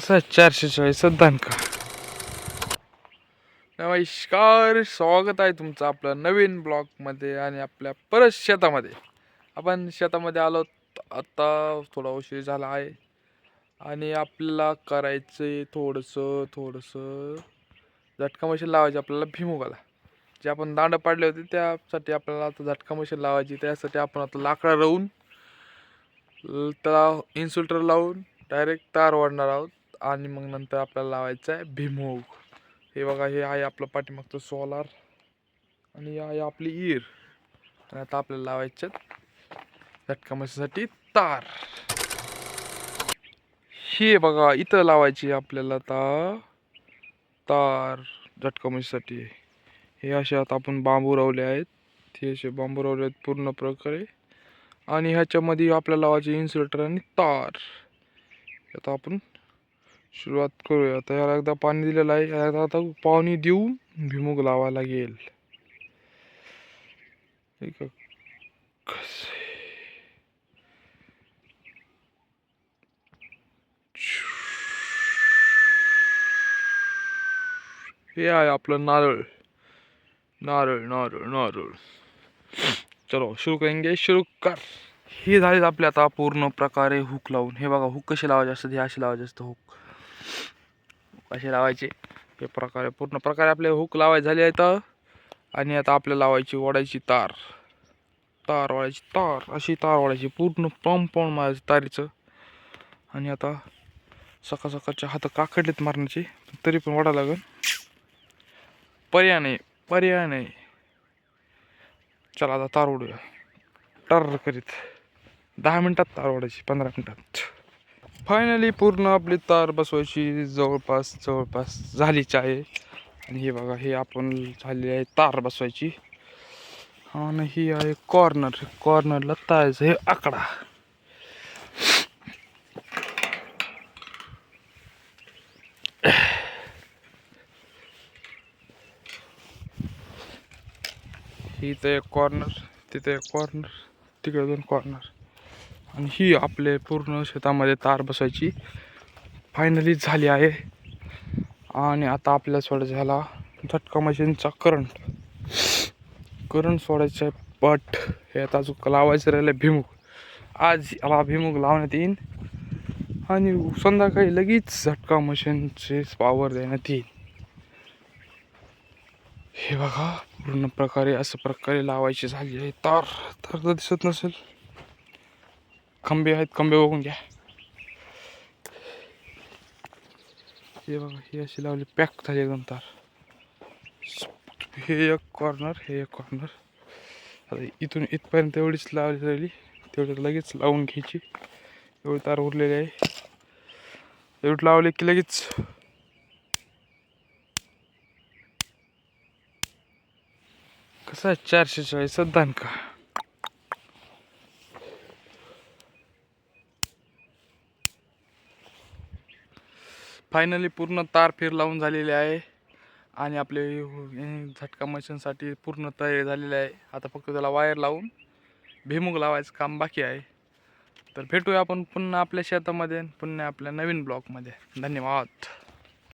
कसा आहे? चारशे चाळीस का नमस्कार स्वागत आहे तुमचं आपलं नवीन ब्लॉगमध्ये आणि आपल्या परत शेतामध्ये. आपण शेतामध्ये आलो आता थोडा उशीर झाला आहे. आणि आपल्याला करायचं आहे थोडंसं थोडंसं झटका मशीन लावायची आपल्याला भिमुगाला जे आपण दांड पाडले होते त्यासाठी आपल्याला आता झटका मशीन लावायची त्यासाठी आपण आता लाकडा राहून त्याला इन्सुलेटर लावून डायरेक्ट तार वाढणार आहोत. आणि मग नंतर आपल्याला लावायचं आहे भिमूग. हे बघा हे आहे आपलं पाठीमागचं सोलार आणि हे आहे आपली ईर आणि आता आपल्याला लावायचे झटका मशीसाठी तार. हे बघा इथं लावायची आपल्याला आता तार झटका मशीसाठी हे असे आता आपण बांबू लावले आहेत. हे असे बांबू लावले आहेत पूर्ण प्रकारे. आणि ह्याच्यामध्ये आपल्याला लावायचे इन्सुलेटर आणि तार. आता आपण सुरुवात करूया. आता याला एकदा पाणी दिलेलं आहे. याला आता पाणी देऊन भिमुग लावा लागेल. हे आहे आपलं नारळ. नारळ नारळ नारळ. चलो सुरू करेंगे. सुरू कर. हे झाले आपले आता पूर्ण प्रकारे हुक लावून. हे बघा हुक कसे लावायचे असतात हे असे लावायचे असतं हुक असे लावायचे. हे प्रकारे पूर्ण प्रकारे आपले हुक लावायचे झाले आहेत. आणि आता आपल्याला लावायची ओढायची तार. तार वाढायची तार. अशी तार वाढायची पूर्ण पंप पाऊन मारायचं तारीचं. आणि आता सकाळ सकाळच्या हात काकडलेत मारण्याचे. तरी पण वाढा लागेल. पर्याय नाही पर्याय नाही. चला आता तार उडूया. टर करीत. दहा मिनटात तार ओढायची पंधरा मिनटात. फायनली पूर्ण आपली तार बसवायची जवळपास जवळपास झालीच आहे. आणि हे बघा हे आपण झाली आहे तार बसवायची. आणि ही आहे कॉर्नर कॉर्नरला तायचं हे आकडा. ही इथं एक कॉर्नर तिथे एक कॉर्नर तिकडे दोन कॉर्नर आणि ही आपले पूर्ण शेतामध्ये तार बसायची फायनली झाली आहे. आणि आता आपल्या सोडा झाला झटका मशीनचा करंट करंट सोडायचं पट. हे आता अजून लावायचं राहिलं भिमुग आज याला भिमुग लावण्यात येईल आणि संध्याकाळी लगेच झटका मशीनचे पावर देण्यात येईल हे बघा पूर्ण प्रकारे असं प्रकारे लावायची झाली आहे तार. तार तर दिसत नसेल. खंबे आहेत खंबे बघून घ्या हे बघा हे अशी लावली पॅक झाली एकदम तार हे एक कॉर्नर हे एक कॉर्नर आता इथून इथपर्यंत एवढीच लावली राहिली तेवढी लगेच लावून घ्यायची एवढी तार उरलेली आहे एवढी लावली की लगेच कसं आहे चारशे चाळीस दानका फायनली पूर्ण तार फिर लावून झालेली आहे. आणि आपले हो- झटका मशीनसाठी पूर्ण तयारी झालेली आहे. आता फक्त त्याला वायर लावून भिमुग लावायचं काम बाकी आहे. तर भेटूया आपण पुन्हा आपल्या शेतामध्ये पुन्हा आपल्या नवीन ब्लॉकमध्ये धन्यवाद.